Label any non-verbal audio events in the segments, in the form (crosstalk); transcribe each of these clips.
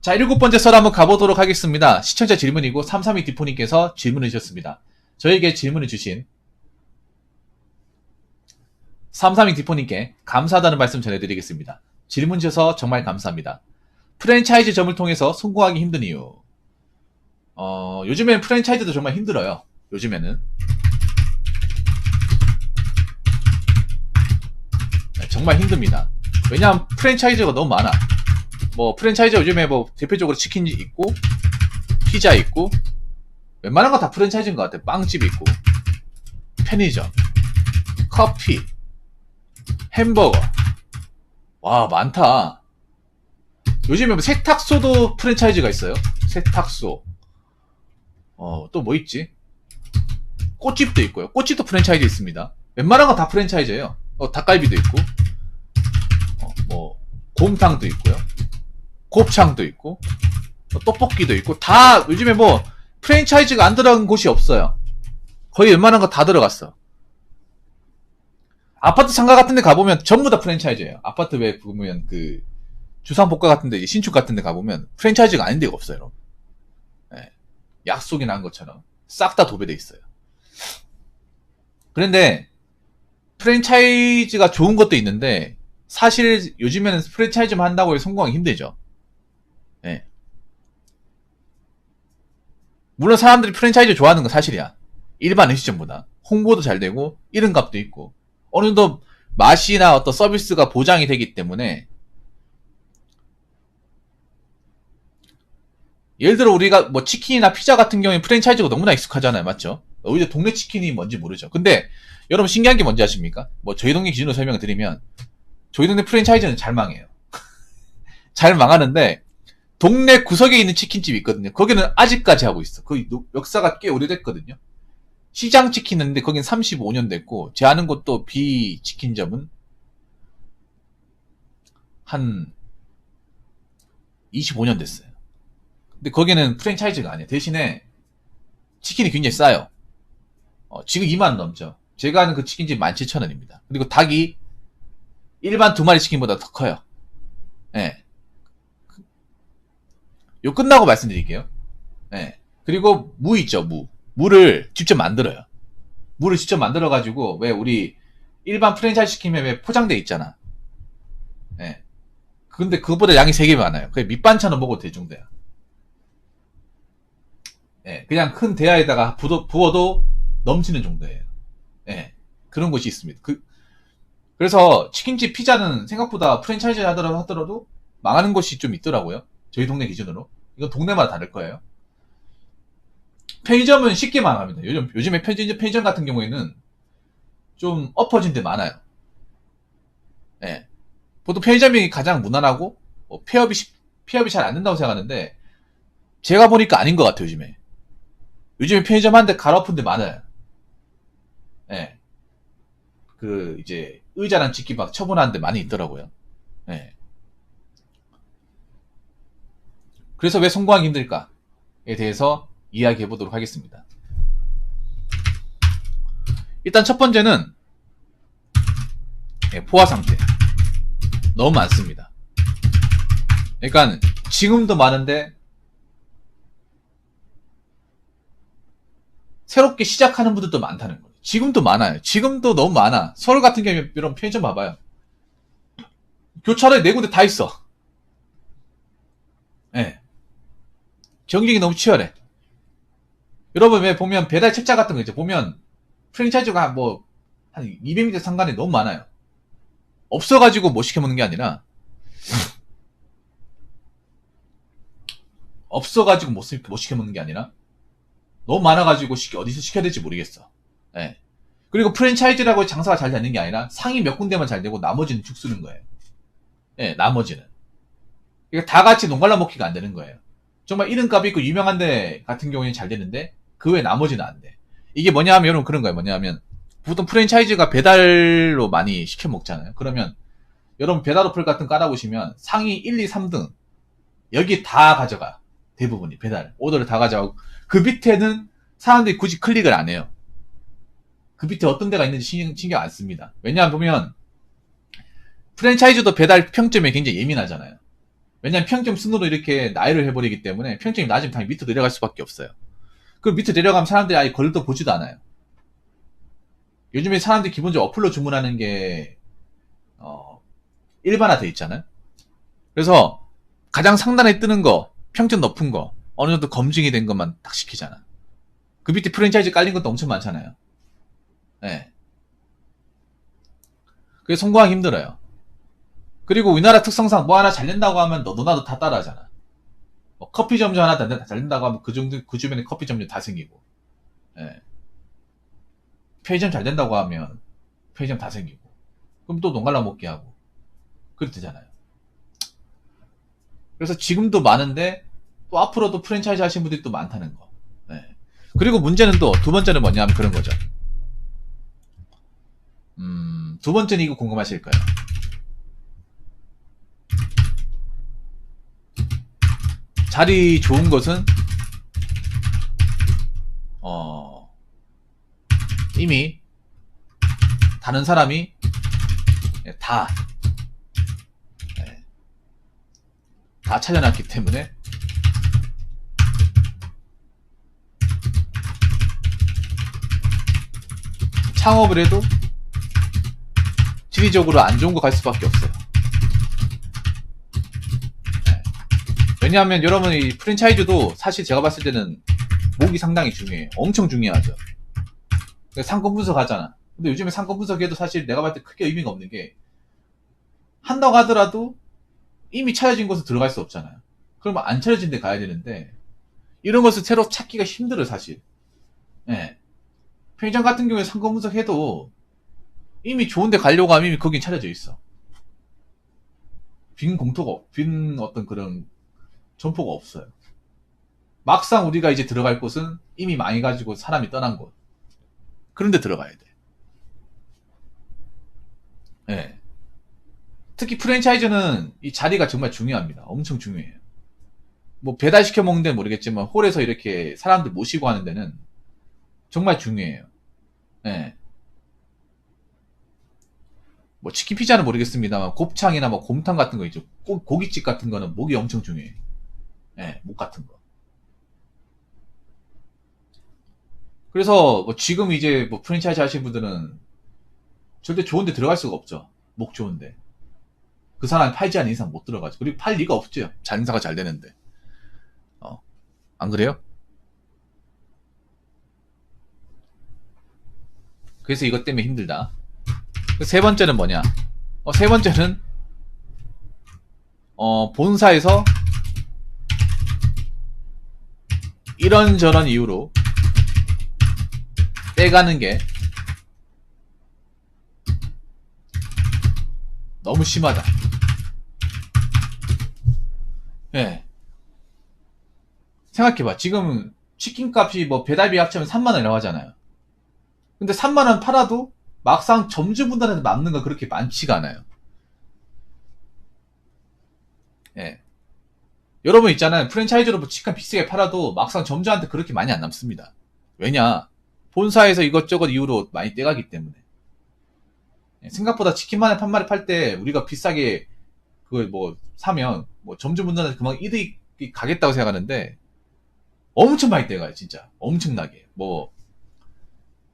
자, 일곱 번째 썰 한번 가보도록 하겠습니다. 시청자 질문이고 332 디포님께서 질문을 주셨습니다. 저에게 질문을 주신 332 디포님께 감사하다는 말씀 전해드리겠습니다. 질문 주셔서 정말 감사합니다. 프랜차이즈 점을 통해서 성공하기 힘든 이유. 어, 요즘엔 프랜차이즈도 정말 힘들어요. 요즘에는. 네, 정말 힘듭니다. 왜냐하면 프랜차이즈가 너무 많아. 뭐 프랜차이즈 요즘에 뭐 대표적으로 치킨 있고 피자 있고 웬만한 거 다 프랜차이즈인 것 같아. 빵집 있고 편의점, 커피, 햄버거. 와 많다. 요즘에 뭐 세탁소도 프랜차이즈가 있어요. 세탁소. 어 또 뭐 있지? 꽃집도 있고요. 꽃집도 프랜차이즈 있습니다. 웬만한 거다 프랜차이즈예요. 어, 닭갈비도 있고, 어, 뭐 곰탕도 있고요. 곱창도 있고, 뭐 떡볶이도 있고, 다 요즘에 뭐 프랜차이즈가 안 들어간 곳이 없어요. 거의 웬만한 거 다 들어갔어. 아파트 상가 같은 데 가보면 전부 다 프랜차이즈예요. 아파트 왜 보면 그 주상복가 같은 데 신축 같은 데 가보면 프랜차이즈가 아닌 데가 없어요. 예. 약속이 난 것처럼 싹 다 도배돼 있어요. 그런데 프랜차이즈가 좋은 것도 있는데 사실 요즘에는 프랜차이즈만 한다고 해서 성공하기 힘들죠. 예. 물론 사람들이 프랜차이즈 좋아하는 건 사실이야. 일반 음식점보다 홍보도 잘 되고 이름값도 있고 어느 정도 맛이나 어떤 서비스가 보장이 되기 때문에 예를 들어 우리가 뭐 치킨이나 피자 같은 경우에 프랜차이즈가 너무나 익숙하잖아요. 맞죠? 오히려 동네 치킨이 뭔지 모르죠. 근데 여러분 신기한 게 뭔지 아십니까? 뭐 저희 동네 기준으로 설명을 드리면 저희 동네 프랜차이즈는 잘 망해요. (laughs) 잘 망하는데 동네 구석에 있는 치킨집이 있거든요. 거기는 아직까지 하고 있어. 그 역사가 꽤 오래됐거든요. 시장 치킨인데 거긴 35년 됐고 제 아는 곳도 비 치킨점은 한 25년 됐어요. 근데 거기는 프랜차이즈가 아니에요. 대신에 치킨이 굉장히 싸요. 어, 지금 2만 넘죠. 제가 아는 그 치킨집 17,000원입니다. 그리고 닭이 일반 두 마리 치킨보다 더 커요. 예. 네. 요 끝나고 말씀드릴게요. 예. 네. 그리고 무 있죠, 무. 무를 직접 만들어요. 무를 직접 만들어가지고, 왜 우리 일반 프랜차이즈 시키면 왜 포장돼 있잖아. 예. 네. 근데 그것보다 양이 3개 많아요. 그게 밑반찬을 먹어도 될 정도야. 예. 그냥 큰 대야에다가 부어, 부어도 넘치는 정도예요. 예. 그런 곳이 있습니다. 그, 그래서 치킨집 피자는 생각보다 프랜차이즈 하더라도 망하는 곳이 좀 있더라고요. 저희 동네 기준으로. 이건 동네마다 다를 거예요. 편의점은 쉽게 망합니다. 요즘, 요즘에 편의점, 편의점 같은 경우에는 좀 엎어진 데 많아요. 예. 보통 편의점이 가장 무난하고, 뭐 폐업이, 폐업이 잘 안 된다고 생각하는데, 제가 보니까 아닌 것 같아요, 요즘에. 요즘에 편의점 한 대 갈아엎은 데 많아요. 예. 그, 이제, 의자랑 찍기 막 처분하는 데 많이 있더라고요. 예. 그래서 왜 성공하기 힘들까에 대해서 이야기해 보도록 하겠습니다. 일단 첫 번째는 예, 포화 상태. 너무 많습니다. 그러니까 지금도 많은데 새롭게 시작하는 분들도 많다는 거예요. 지금도 많아요. 지금도 너무 많아. 서울 같은 경우에 이런 편의점 봐봐요. 교차로에 네 군데 다 있어. 예. 네. 경쟁이 너무 치열해. 여러분 왜 보면 배달 책자 같은 거 있죠. 보면 프랜차이즈가 뭐 한 200m 상간에 너무 많아요. 없어가지고 못 시켜 먹는 게 아니라 (laughs) 없어가지고 못, 못 시켜 먹는 게 아니라 너무 많아가지고 시켜, 어디서 시켜야 될지 모르겠어. 예. 네. 그리고 프랜차이즈라고 장사가 잘 되는 게 아니라 상위 몇 군데만 잘 되고 나머지는 죽 쓰는 거예요. 예, 네, 나머지는. 그러니까 다 같이 농갈라 먹기가 안 되는 거예요. 정말 이름값 있고 유명한 데 같은 경우에는 잘 되는데 그 외 나머지는 안 돼. 이게 뭐냐 하면 여러분 그런 거예요. 뭐냐 하면 보통 프랜차이즈가 배달로 많이 시켜 먹잖아요. 그러면 여러분 배달 어플 같은 거 깔아보시면 상위 1, 2, 3등 여기 다 가져가. 대부분이 배달 오더를 다 가져가고 그 밑에는 사람들이 굳이 클릭을 안 해요. 그 밑에 어떤 데가 있는지 신경 안 씁니다. 왜냐하면 보면 프랜차이즈도 배달 평점에 굉장히 예민하잖아요. 왜냐면 평점 순으로 이렇게 나열을 해버리기 때문에 평점이 낮으면 당연히 밑으로 내려갈 수밖에 없어요. 그 밑으로 내려가면 사람들이 아예 걸도 보지도 않아요. 요즘에 사람들이 기본적으로 어플로 주문하는 게, 어, 일반화돼 있잖아요. 그래서 가장 상단에 뜨는 거, 평점 높은 거, 어느 정도 검증이 된 것만 딱 시키잖아. 그 밑에 프랜차이즈 깔린 것도 엄청 많잖아요. 네. 그게 성공하기 힘들어요. 그리고 우리나라 특성상 뭐 하나 잘 된다고 하면 너도 나도 다 따라하잖아. 뭐 커피 점주 하나 잘 된다고 하면 그 정도, 그 주변에 커피 점주 다 생기고. 예. 편의점 잘 된다고 하면 편의점 다 생기고. 그럼 또 농갈라 먹게 하고. 그렇게 되잖아요. 그래서 지금도 많은데 또 앞으로도 프랜차이즈 하시는 분들이 또 많다는 거. 예. 그리고 문제는 또 두 번째는 뭐냐 하면 그런 거죠. 음, 두 번째는 이거 궁금하실 거예요. 자리 좋은 것은 어 이미 다른 사람이 다, 예, 다 찾아놨기 때문에 창업을 해도 지리적으로 안 좋은 거 갈 수밖에 없어요. 네. 왜냐하면 여러분 이 프랜차이즈도 사실 제가 봤을 때는 목이 상당히 중요해요. 엄청 중요하죠. 상권 분석하잖아. 근데 요즘에 상권 분석해도 사실 내가 봤을 때 크게 의미가 없는 게 한다고 하더라도 이미 차려진 곳에 들어갈 수 없잖아요. 그러면 안 차려진 데 가야 되는데 이런 것을 새로 찾기가 힘들어 사실. 예. 편의점 같은 경우에 상권 분석해도 이미 좋은데 가려고 하면 이미 거긴 차려져 있어. 빈 공터가, 빈 어떤 그런 점포가 없어요. 막상 우리가 이제 들어갈 곳은 이미 망해가지고 사람이 떠난 곳. 그런데 들어가야 돼. 예. 네. 특히 프랜차이즈는 이 자리가 정말 중요합니다. 엄청 중요해요. 뭐 배달시켜 먹는 데는 모르겠지만 홀에서 이렇게 사람들 모시고 하는 데는 정말 중요해요. 예. 네. 뭐 치킨 피자는 모르겠습니다만 곱창이나 뭐 곰탕 같은 거 있죠. 고, 고깃집 같은 거는 목이 엄청 중요해. 예, 네, 목 같은 거. 그래서 뭐 지금 이제 뭐 프랜차이즈 하시는 분들은 절대 좋은데 들어갈 수가 없죠. 목 좋은데. 그 사람이 팔지 않은 이상 못 들어가죠. 그리고 팔 리가 없죠. 장사가 잘 되는데. 어. 안 그래요? 그래서 이것 때문에 힘들다. 그세 번째는 뭐냐? 어, 세 번째는 어, 본사에서 이런저런 이유로 떼가는 게 너무 심하다. 예. 네. 생각해봐. 지금 치킨 값이 뭐 배달비 합치면 3만원이라고 하잖아요. 근데 3만원 팔아도 막상 점주분들한테 남는 건 그렇게 많지가 않아요. 예. 여러분 있잖아요. 프랜차이즈로 뭐 치킨 비싸게 팔아도 막상 점주한테 그렇게 많이 안 남습니다. 왜냐? 본사에서 이것저것 이유로 많이 떼가기 때문에. 예, 생각보다 치킨만에 판마리 팔 때 우리가 비싸게 그걸 뭐 사면 뭐 점주분들한테 그만 이득이 가겠다고 생각하는데 엄청 많이 떼가요, 진짜. 엄청나게. 뭐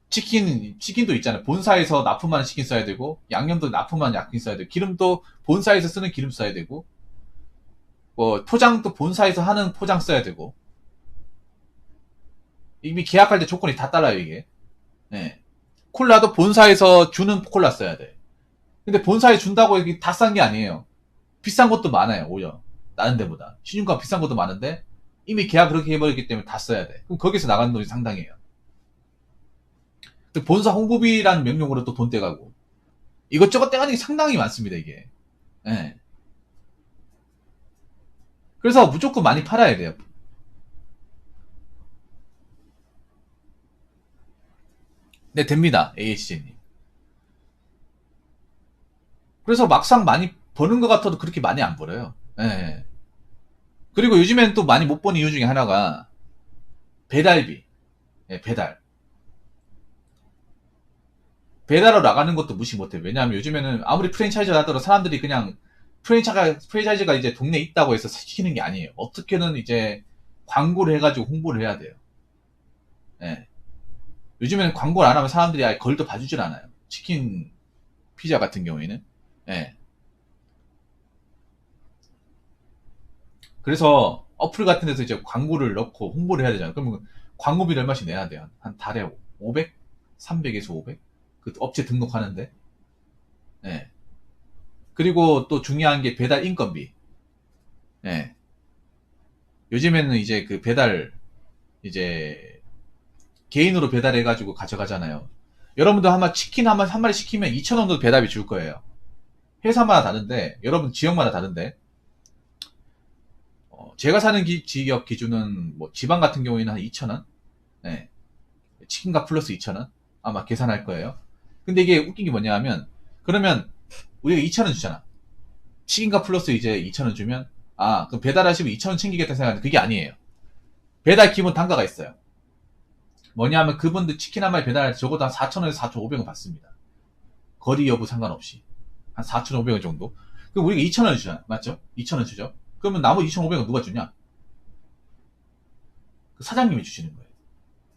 치킨, 치킨도 있잖아요. 본사에서 납품하는 치킨 써야 되고, 양념도 납품하는 치킨 써야 되고, 기름도 본사에서 쓰는 기름 써야 되고, 뭐, 포장도 본사에서 하는 포장 써야 되고, 이미 계약할 때 조건이 다 달라요, 이게. 네. 콜라도 본사에서 주는 콜라 써야 돼. 근데 본사에 준다고 이게 다 싼 게 아니에요. 비싼 것도 많아요, 오히려. 다른 데보다. 신용가 비싼 것도 많은데, 이미 계약 그렇게 해버렸기 때문에 다 써야 돼. 그럼 거기서 나가는 돈이 상당해요. 본사 홍보비라는 명령으로 또 돈 떼가고 이것저것 떼가는 게 상당히 많습니다 이게. 네. 그래서 무조건 많이 팔아야 돼요. 네 됩니다 AHJ님. 그래서 막상 많이 버는 것 같아도 그렇게 많이 안 벌어요. 네. 그리고 요즘엔 또 많이 못 버는 이유 중에 하나가 배달비. 네, 배달. 배달로 나가는 것도 무시 못해. 왜냐하면 요즘에는 아무리 프랜차이즈 하더라도 사람들이 그냥 프랜차이즈가, 이제 동네에 있다고 해서 시키는 게 아니에요. 어떻게든 이제 광고를 해가지고 홍보를 해야 돼요. 예. 요즘에는 광고를 안 하면 사람들이 아예 걸도 봐주질 않아요. 치킨, 피자 같은 경우에는. 예. 그래서 어플 같은 데서 이제 광고를 넣고 홍보를 해야 되잖아요. 그러면 광고비를 얼마씩 내야 돼요? 한 달에 500? 300에서 500? 그 업체 등록하는데. 예. 그리고 또 중요한 게 배달 인건비. 예. 요즘에는 이제 그 배달, 이제, 개인으로 배달해 가지고 가져가잖아요. 여러분도 아마 치킨 한, 마- 한 마리 시키면 2,000원 정도 배달비 줄 거예요. 회사마다 다른데, 여러분 지역마다 다른데, 어, 제가 사는 기- 지역 기준은, 뭐, 지방 같은 경우에는 한 2,000원? 네. 치킨값 플러스 2,000원? 아마 계산할 거예요. 근데 이게 웃긴 게 뭐냐 하면, 그러면, 우리가 2,000원 주잖아. 치킨값 플러스 이제 2,000원 주면, 아, 그럼 배달하시면 2,000원 챙기겠다 생각하는데, 그게 아니에요. 배달 기본 단가가 있어요. 뭐냐 하면 그분들 치킨 한 마리 배달할 때 적어도 한 4,000원에서 4,500원 받습니다. 거리 여부 상관없이. 한 4,500원 정도. 그럼 우리가 2,000원 주잖아. 맞죠? 2,000원 주죠? 그러면 나머지 2,500원 누가 주냐? 그 사장님이 주시는 거예요.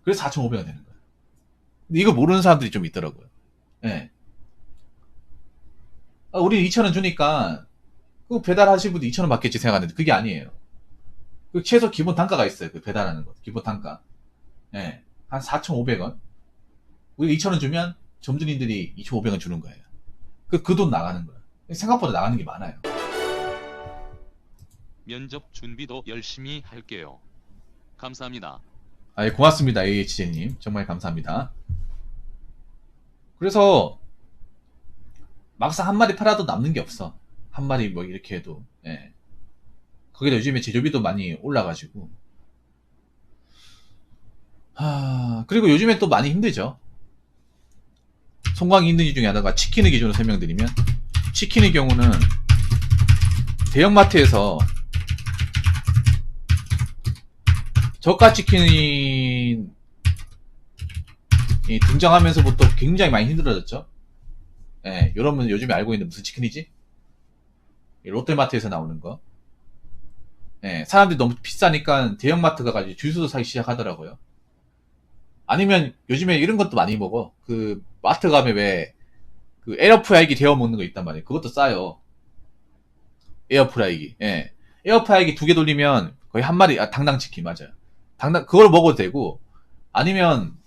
그래서 4,500원 되는 거예요. 근데 이거 모르는 사람들이 좀 있더라고요. 예. 아, 우리 2,000원 주니까, 그 배달하실 분도 2,000원 받겠지 생각하는데, 그게 아니에요. 그 최소 기본 단가가 있어요. 그 배달하는 거. 기본 단가. 예. 한 4,500원. 우리 2,000원 주면 점주님들이 2,500원 주는 거예요. 그, 그 돈 나가는 거예요. 생각보다 나가는 게 많아요. 면접 준비도 열심히 할게요. 감사합니다. 아, 예, 고맙습니다. AHJ님. 정말 감사합니다. 그래서, 막상 한 마리 팔아도 남는 게 없어. 한 마리 뭐 이렇게 해도, 예. 거기다 요즘에 제조비도 많이 올라가지고. 하, 그리고 요즘에 또 많이 힘들죠. 송광이 힘든 이유 중에 하나가 치킨의 기준으로 설명드리면, 치킨의 경우는 대형마트에서 저가 치킨이 이 등장하면서부터 굉장히 많이 힘들어졌죠. 예, 여러분 요즘에 알고 있는 무슨 치킨이지? 이 롯데마트에서 나오는 거. 예, 사람들이 너무 비싸니까 대형마트가 가지고 주유소도 사기 시작하더라고요. 아니면 요즘에 이런 것도 많이 먹어. 그 마트 가면 왜 그 에어프라이기 데워 먹는 거 있단 말이에요. 그것도 싸요. 에어프라이기. 예. 에어프라이기 두 개 돌리면 거의 한 마리 아 당당 치킨 맞아요. 당당 그걸 먹어도 되고 아니면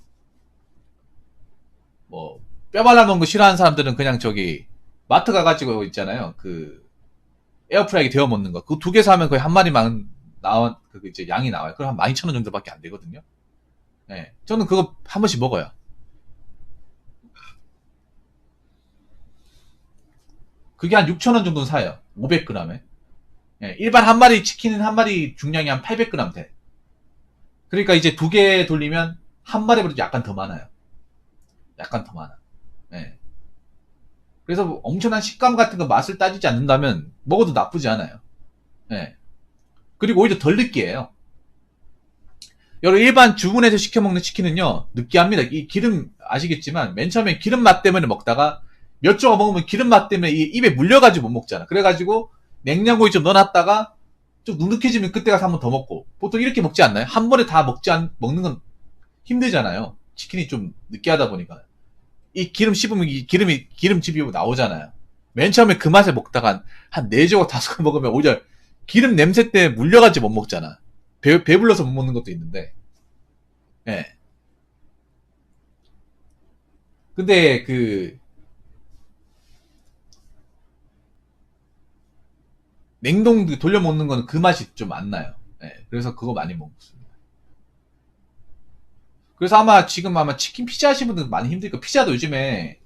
뭐 뼈 발라 먹는 거 싫어하는 사람들은 그냥 저기 마트 가가지고 있잖아요. 그 에어프라이기 데워 먹는 거. 그 두 개 사면 거의 한 마리만 나온 그 이제 양이 나와요. 그럼 한 12,000원 정도밖에 안 되거든요. 예. 저는 그거 한 번씩 먹어요. 그게 한 6,000원 정도 사요. 500g에. 예, 일반 한 마리 치킨 한 마리 중량이 한 800g 돼. 그러니까 이제 두 개 돌리면 한 마리보다 약간 더 많아요. 약간 더 많아. 예. 그래서 엄청난 식감 같은 거 맛을 따지지 않는다면 먹어도 나쁘지 않아요. 예. 그리고 오히려 덜 느끼해요. 여러분 일반 주문해서 시켜 먹는 치킨은요 느끼합니다. 이 기름 아시겠지만 맨 처음에 기름 맛 때문에 먹다가 몇 조각 먹으면 기름 맛 때문에 이 입에 물려가지고 못 먹잖아. 그래가지고 냉장고에 좀 넣어놨다가 좀 눅눅해지면 그때 가서 한 번 더 먹고 보통 이렇게 먹지 않나요? 한 번에 다 먹지 않 먹는 건 힘들잖아요. 치킨이 좀 느끼하다 보니까 이 기름 씹으면 이 기름이 기름집이 나오잖아요. 맨 처음에 그 맛에 먹다가 한네 조각 다섯 개 먹으면 오히려 기름 냄새 때문에 물려가지고 못 먹잖아. 배, 배불러서 못 먹는 것도 있는데. 예. 근데 그 냉동 그 돌려 먹는 거는 그 맛이 좀 안 나요. 예. 그래서 그거 많이 먹습니다. 그래서 아마 지금 아마 치킨 피자 하시는 분들 많이 힘들 거 피자도 요즘에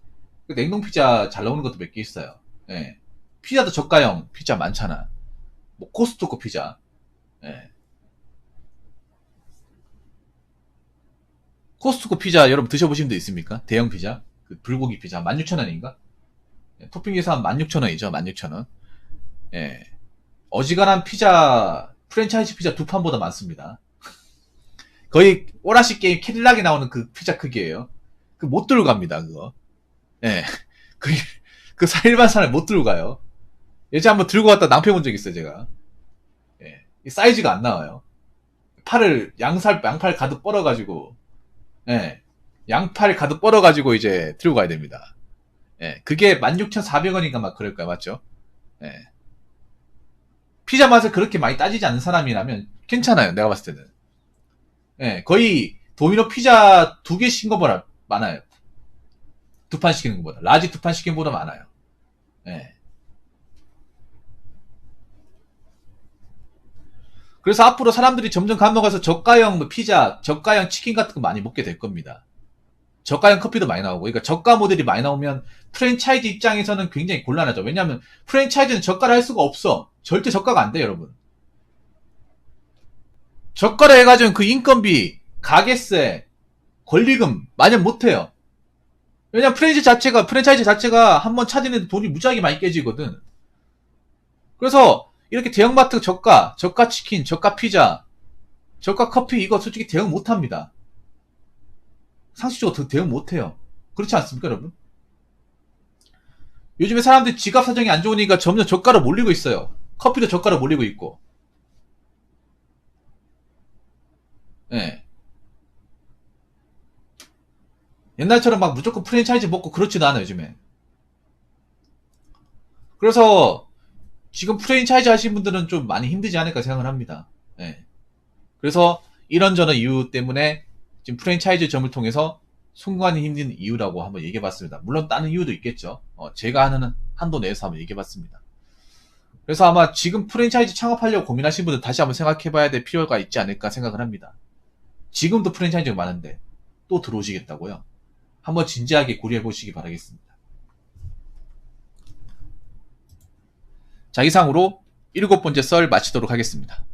그 냉동 피자 잘 나오는 것도 몇 개 있어요. 예. 피자도 저가형 피자 많잖아. 뭐 코스트코 피자. 예. 코스트코 피자 여러분 드셔보신 적 있습니까? 대형 피자? 그 불고기 피자 16,000원인가? 토핑 계산 16,000원이죠. 16,000원. 예. 어지간한 피자 프랜차이즈 피자 두 판보다 많습니다. 거의 오라시 게임 캐딜락에 나오는 그 피자 크기예요. 그 못 들고 갑니다. 그거. 예. (laughs) 그, 그 사- 일반 사람 못 들고 가요. 예전에 한번 들고 갔다 낭패 본적 있어요, 제가. 예. 이 사이즈가 안 나와요. 팔을, 양살, 양팔 가득 뻗어가지고, 예. 양팔 가득 뻗어가지고 이제 들고 가야 됩니다. 예. 그게 16,400원인가 막 그럴 거야, 맞죠? 예. 피자 맛을 그렇게 많이 따지지 않는 사람이라면 괜찮아요, 내가 봤을 때는. 예. 거의 도미노 피자 두 개 시킨 것보다 많아요. 두 판 시키는 것보다. 라지 두 판 시키는 것보다 많아요. 예. 그래서 앞으로 사람들이 점점 감독가서 저가형 뭐 피자, 저가형 치킨 같은 거 많이 먹게 될 겁니다. 저가형 커피도 많이 나오고, 그러니까 저가 모델이 많이 나오면 프랜차이즈 입장에서는 굉장히 곤란하죠. 왜냐하면 프랜차이즈는 저가를 할 수가 없어. 절대 저가가 안 돼, 여러분. 저가를 해가지고 그 인건비, 가게세, 권리금 마련 못해요. 왜냐면 프랜차이즈 자체가 프랜차이즈 자체가 한번 차지는 돈이 무지하게 많이 깨지거든. 그래서 이렇게 대형마트 저가, 저가 치킨, 저가 피자, 저가 커피 이거 솔직히 대응 못합니다. 상식적으로 더 대응 못해요. 그렇지 않습니까, 여러분? 요즘에 사람들이 지갑 사정이 안 좋으니까 점점 저가로 몰리고 있어요. 커피도 저가로 몰리고 있고. 예. 옛날처럼 막 무조건 프랜차이즈 먹고 그렇지도 않아요, 요즘에. 그래서 지금 프랜차이즈 하신 분들은 좀 많이 힘들지 않을까 생각을 합니다. 예. 그래서 이런저런 이유 때문에 지금 프랜차이즈 점을 통해서 순간이 힘든 이유라고 한번 얘기해 봤습니다. 물론 다른 이유도 있겠죠. 어, 제가 하는 한도 내에서 한번 얘기해 봤습니다. 그래서 아마 지금 프랜차이즈 창업하려고 고민하신 분들 다시 한번 생각해 봐야 될 필요가 있지 않을까 생각을 합니다. 지금도 프랜차이즈가 많은데 또 들어오시겠다고요? 한번 진지하게 고려해 보시기 바라겠습니다. 자, 이상으로 일곱 번째 썰 마치도록 하겠습니다.